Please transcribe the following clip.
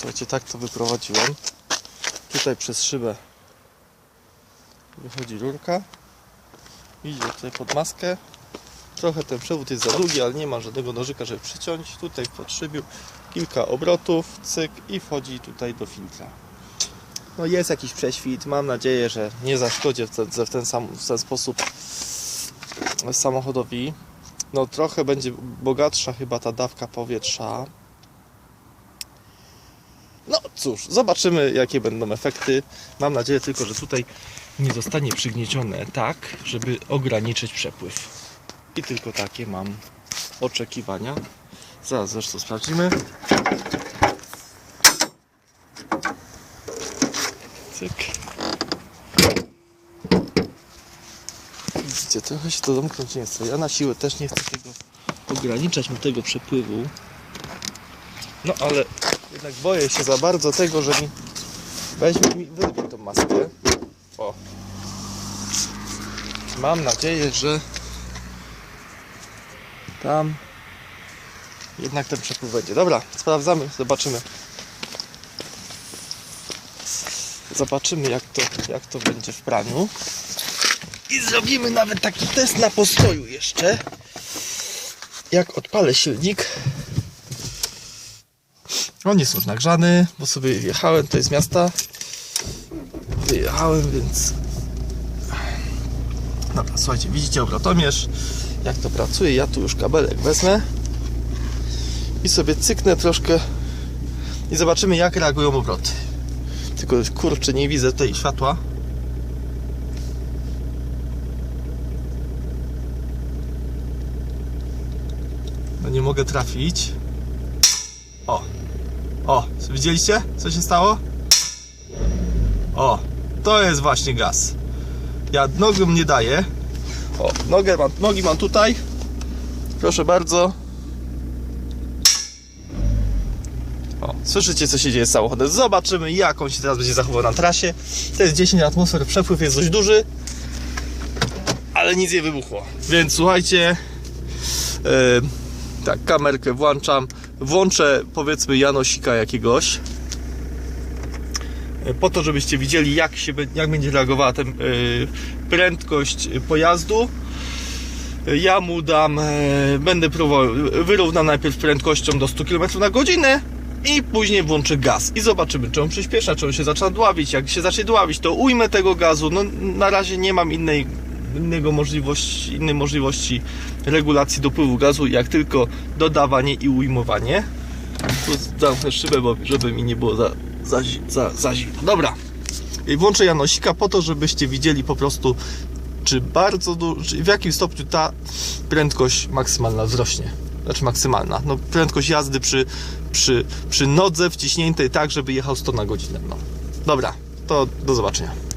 Słuchajcie, tak to wyprowadziłem. Tutaj przez szybę wychodzi rurka. Idzie tutaj pod maskę. Trochę ten przewód jest za długi, ale nie ma żadnego nożyka, żeby przyciąć. Tutaj w podszybiu kilka obrotów, cyk i wchodzi tutaj do filtra. No jest jakiś prześwit, mam nadzieję, że nie zaszkodzi w ten, w ten, sam, w ten sposób samochodowi. No trochę będzie bogatsza chyba ta dawka powietrza. Cóż, zobaczymy jakie będą efekty. Mam nadzieję tylko, że tutaj nie zostanie przygniecione tak, żeby ograniczyć przepływ. I tylko takie mam oczekiwania. Zaraz zresztą sprawdzimy. Cyk. Widzicie, trochę się to zamknąć nie chce. Ja na siłę też nie chcę tego ograniczać mu tego przepływu. No ale jednak boję się za bardzo tego, że mi weźmie mi wyrwie tą maskę. O. Mam nadzieję, że tam jednak ten przepływ będzie. Dobra, sprawdzamy, zobaczymy. Zobaczymy jak to, jak to będzie w praniu. I zrobimy nawet taki test na postoju jeszcze. Jak odpalę silnik. On jest już nagrzany, bo sobie jechałem tutaj z miasta. Wyjechałem, więc... Dobra, słuchajcie, widzicie obrotomierz, jak to pracuje. Ja tu już kabelek wezmę i sobie cyknę troszkę i zobaczymy jak reagują obroty. Tylko kurczę, nie widzę tutaj światła. No nie mogę trafić. O, widzieliście co się stało? O, to jest właśnie gaz. Ja nogą nie daję. O, nogę mam, nogi mam tutaj. Proszę bardzo. O, słyszycie co się dzieje z samochodem. Zobaczymy jak on się teraz będzie zachował na trasie. To jest 10 atmosfer, przepływ jest dość duży. Ale nic nie wybuchło. Więc słuchajcie. Yy, tak, kamerkę włączam. Włączę powiedzmy Janosika jakiegoś. E, Po to, żebyście widzieli jak, się, jak będzie reagowała ten, yy, prędkość pojazdu. E, Ja mu dam, e, będę próbował, wyrównam najpierw prędkością do 100 km na godzinę i później włączę gaz i zobaczymy, czy on przyspiesza, czy on się zaczyna dławić. Jak się zacznie dławić, to ujmę tego gazu. No, na razie nie mam innej, innego możliwości, innej możliwości regulacji dopływu gazu, jak tylko dodawanie i ujmowanie. Tu zamknę szybę, bo żeby mi nie było za, za, za, za zimno. Dobra. Włączę Janosika po to, żebyście widzieli po prostu, czy bardzo w jakim stopniu ta prędkość maksymalna wzrośnie. Znaczy maksymalna. No, prędkość jazdy przy, przy, przy nodze wciśniętej tak, żeby jechał 100 na godzinę. No. Dobra, to do zobaczenia.